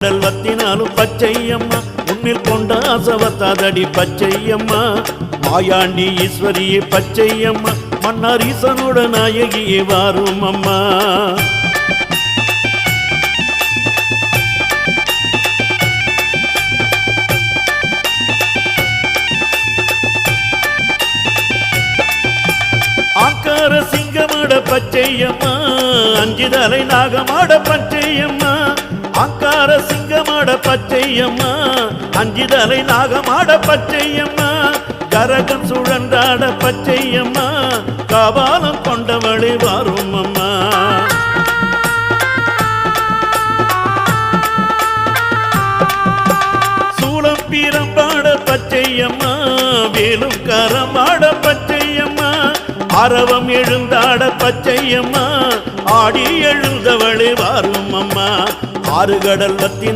கடல் வத்தினாலும் பச்சையம்மா. உன்னில் கொண்ட அசவத்தாதடி பச்சையம்மா. மாயாண்டி ஈஸ்வரியே பச்சையம்மா. மன்னார் ஈசனோட நாயகியே வாரும் அம்மா ஆக்கார சிங்கமாட பச்சையம்மா. அஞ்சுதலை நாகமாட பச்சையம்மா. பச்சையம்மா. அஞ்சு தலை நாகமாட பச்சையம்மா. கரகம் சுழன்றாட பச்சையம்மா. கபாலம் கொண்டவளே வரும் அம்மா சூளம் பீரம்பாட பச்சையம்மா. வேலும் கரமாட பச்சையம்மா. அரவம் எழுந்தாட பச்சையம்மா. ஆடி எழுந்தவளே வாரும் அம்மா ஆறு கடல் வத்தின்